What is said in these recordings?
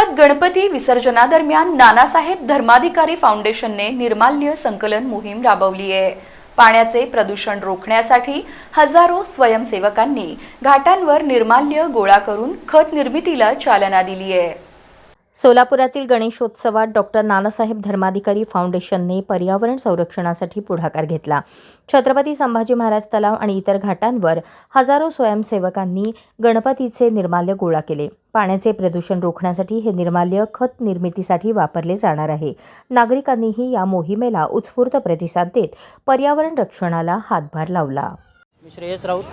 राज्यात गणपती विसर्जनादरम्यान नानासाहेब धर्माधिकारी फाउंडेशनने निर्माल्य संकलन मोहीम राबवली आहे. पाण्याचे प्रदूषण रोखण्यासाठी हजारो स्वयंसेवकांनी घाटांवर निर्माल्य गोळा करून खत निर्मितीला चालना दिली आहे. सोलापुरातील गणेशोत्सवात डॉक्टर नानासाहेब धर्माधिकारी फाउंडेशनने पर्यावरण संरक्षणासाठी पुढाकार घेतला. छत्रपती संभाजी महाराज तलाव आणि इतर घाटांवर हजारो स्वयंसेवकांनी गणपतीचे निर्माल्य गोळा केले. पाण्याचे प्रदूषण रोखण्यासाठी हे निर्माल्य खत निर्मितीसाठी वापरले जाणार आहे. नागरिकांनीही या मोहिमेला उत्स्फूर्त प्रतिसाद देत पर्यावरण रक्षणाला हातभार लावला. मी श्रेयस राऊत.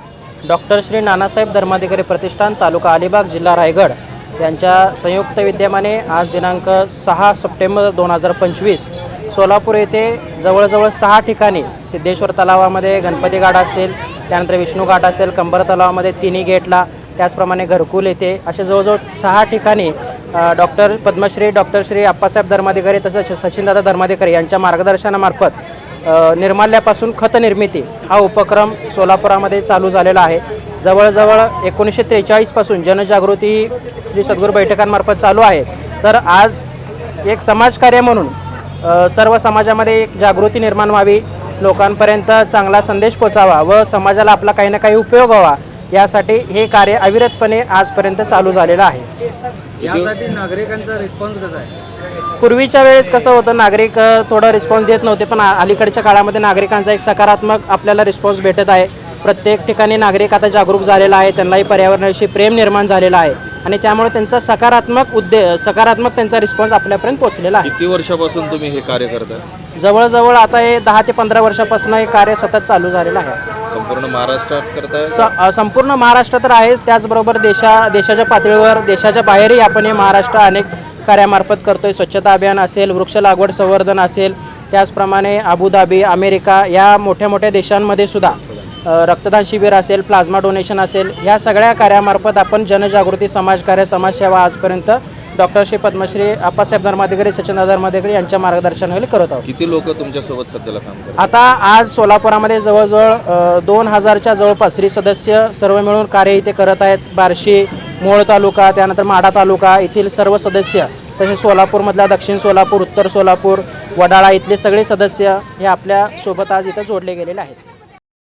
डॉक्टर श्री नानासाहेब धर्माधिकारी प्रतिष्ठान तालुका अलिबाग जिल्हा रायगड यांच्या संयुक्त विद्यमाने आज दिनांक सहा सप्टेंबर दोन हजार पंचवीस सोलापूर येथे जवळजवळ सहा ठिकाणी सिद्धेश्वर तलावामध्ये गणपती घाट असतील त्यानंतर विष्णू घाट असेल कंबर तलावामध्ये तिन्ही गेटला त्याचप्रमाणे घरकुल येथे असे जवळजवळ सहा ठिकाणी डॉक्टर पद्मश्री डॉक्टर श्री आप्पासाहेब धर्माधिकारी तसंच सचिनदादा धर्माधिकारी यांच्या मार्गदर्शनामार्फत निर्माल्यापासून खतनिर्मिती हा उपक्रम सोलापुरामध्ये चालू झालेला आहे. जवळजवळ एकोणीसशे त्रेचाळीसपासून जनजागृती ही श्री सद्गुरू बैठकांमार्फत चालू आहे. तर आज एक समाजकार्य म्हणून सर्व समाजामध्ये एक जागृती निर्माण व्हावी लोकांपर्यंत चांगला संदेश पोचावा व समाजाला आपला काही ना काही उपयोग व्हावा यासाठी हे कार्य अविरतपणे आजपर्यंत चालू झालेलं आहे. यासाठी नागरिकांचा रिस्पॉन्स कसा आहे? पूर्वीच्या वेळेस कसं होतं नागरिक थोडं रिस्पॉन्स देत नव्हते पण अलीकडच्या काळामध्ये नागरिकांचा एक सकारात्मक आपल्याला रिस्पॉन्स भेटत आहे. प्रत्येक ठिकाणी नागरिक आता जागरूक झालेला आहे त्यांनाही पर्यावरणाविषयी प्रेम निर्माण झालेला आहे आणि त्यामुळे त्यांचा सकारात्मक उद्दे सकारात्मक त्यांचा रिस्पॉन्स आपल्यापर्यंत पोहोचलेला आहे. किती वर्षापासून तुम्ही हे कार्य करता? जवळजवळ आता हे दहा ते पंधरा वर्षापासून हे कार्य सतत चालू झालेलं आहे. संपूर्ण महाराष्ट्रात करताय? स संपूर्ण महाराष्ट्र तर आहेच. त्याचबरोबर देशा देशाच्या पातळीवर देशाच्या बाहेरही आपण हे महाराष्ट्र अनेक कार्यामार्फत करतोय. स्वच्छता अभियान असेल वृक्ष लागवड संवर्धन असेल त्याचप्रमाणे अबुधाबी अमेरिका या मोठ्या मोठ्या देशांमध्ये सुद्धा रक्तदान शिबिर असेल प्लाझ्मा डोनेशन असेल ह्या सगळ्या कार्यामार्फत आपण जनजागृती समाजकार्य समाजसेवा आजपर्यंत डॉक्टर श्री पद्मश्री आप्पासाहेब धर्माधिकारी सचिन धर्माधिकारी यांच्या मार्गदर्शनाखाली करत आहोत. किती लोक तुमच्यासोबत सध्याला काम करतात? आता आज सोलापुरामध्ये जवळजवळ दोन हजारच्या जवळपास श्री सदस्य सर्व मिळून कार्य इथे करत आहेत. बार्शी मोहोळ तालुका त्यानंतर माढा तालुका येथील सर्व सदस्य तसेच सोलापूरमधला दक्षिण सोलापूर उत्तर सोलापूर वडाळा इथले सगळे सदस्य हे आपल्यासोबत आज इथं जोडले गेलेले आहेत.